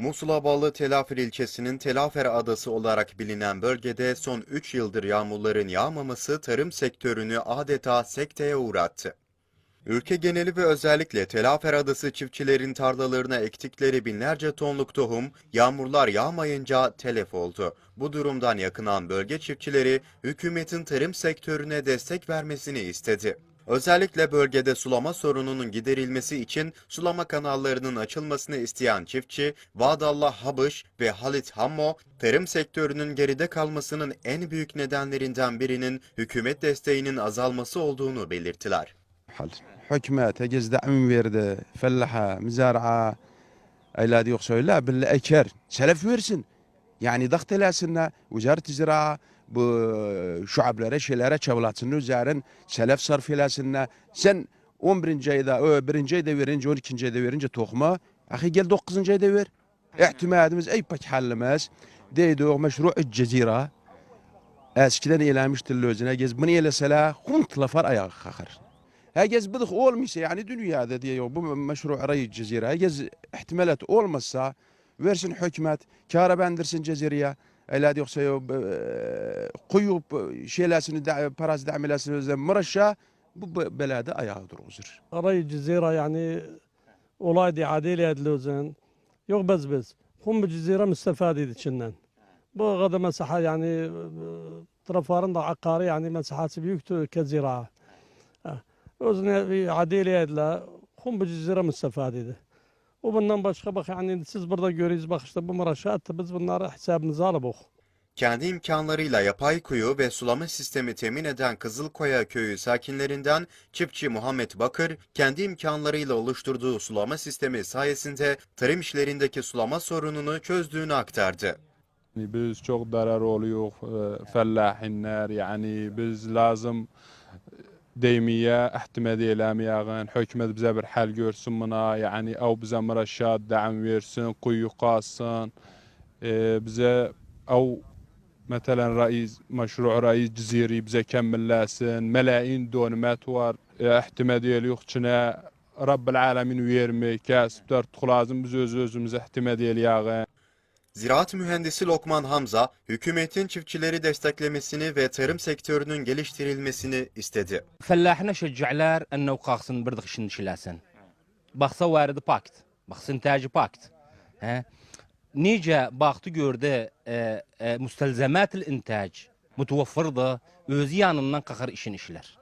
Musul'a bağlı Telafer ilçesinin Telafer Adası olarak bilinen bölgede son 3 yıldır yağmurların yağmaması tarım sektörünü adeta sekteye uğrattı. Ülke geneli ve özellikle Telafer Adası çiftçilerin tarlalarına ektikleri binlerce tonluk tohum yağmurlar yağmayınca telef oldu. Bu durumdan yakınan bölge çiftçileri hükümetin tarım sektörüne destek vermesini istedi. Özellikle bölgede sulama sorununun giderilmesi için sulama kanallarının açılmasını isteyen çiftçi, Vadallah Habış ve Halit Hammo, tarım sektörünün geride kalmasının en büyük nedenlerinden birinin hükümet desteğinin azalması olduğunu belirttiler. Hükümet herkes da'min verdi, fellaha, mizar'a, evladı yok söyle, billa eker, şeref versin. Yani daktilasına, Vücaret-i Zira'a, bu şuablere, şeylere çevlatını üzerin selef sarf eylesinler. Sen 11. ayda, ö, 1. ayda verince, 12. ayda verince toxma, axı gel 9. ayda ver. İhtimadimiz ey pek hallimiz. Deydi o meşru'u cezira. Eskiden eylemiştir özüne. Gez bunu eyleseler, hunt lafar ayağı kakar. Herkes bıdık olmuşsa yani dünyada diye yok bu meşru arayı cezire. Herkes ihtimalet olmazsa versin hükümet, kâra bendirsin cezireye. Öyle yoksa yok kuyup şeylersini, da- parası damilasını özlem mıraşa bu be- belada ayağı duruzur. ري الجزيرة يعني ولايدي عاديلي ادلوزن يغ بز بز هم بالجزيرة مستفادة دي bu غدا مساحة يعني طرفارن da عقاري يعني مساحات بيوكتو كزراعة özne عاديلي ادلا هم بالجزيرة مستفادة Bu bundan başka bak yani siz burada görüyoruz bak işte bu maraşat biz bunları hesabımıza alıp Kendi imkanlarıyla yapay kuyu ve sulama sistemi temin eden Kızılkoya köyü sakinlerinden çiftçi Muhammed Bakır, kendi imkanlarıyla oluşturduğu sulama sistemi sayesinde tarım işlerindeki sulama sorununu çözdüğünü aktardı. Biz çok zarar oluyor e, fellahinler yani biz lazım deymiye ihtimed eylemeyağın hükümet bize bir hal görsün buna yani ev bize mıraşat da'm versin kuyu kalsın e, bize ev مثلا رئيس مشروع رئيس جزيري بزي كملاسن ملايين دونمات var E, ihtimediye yokçuna Rabbel Alemin verme kasıp dört lazım biz öz özümüze ihtimediye yağı. Ziraat mühendisi Lokman Hamza, hükümetin çiftçileri desteklemesini ve tarım sektörünün geliştirilmesini istedi. Fellahına şeccalar enne ukaksın birdik işin şilasen. Baksa vardı pakt. Baksın tacı pakt. He? Nice baktı gördü e, e, müstelzemat intac mutuvaffırdı. Özü yanından kakar işin işler.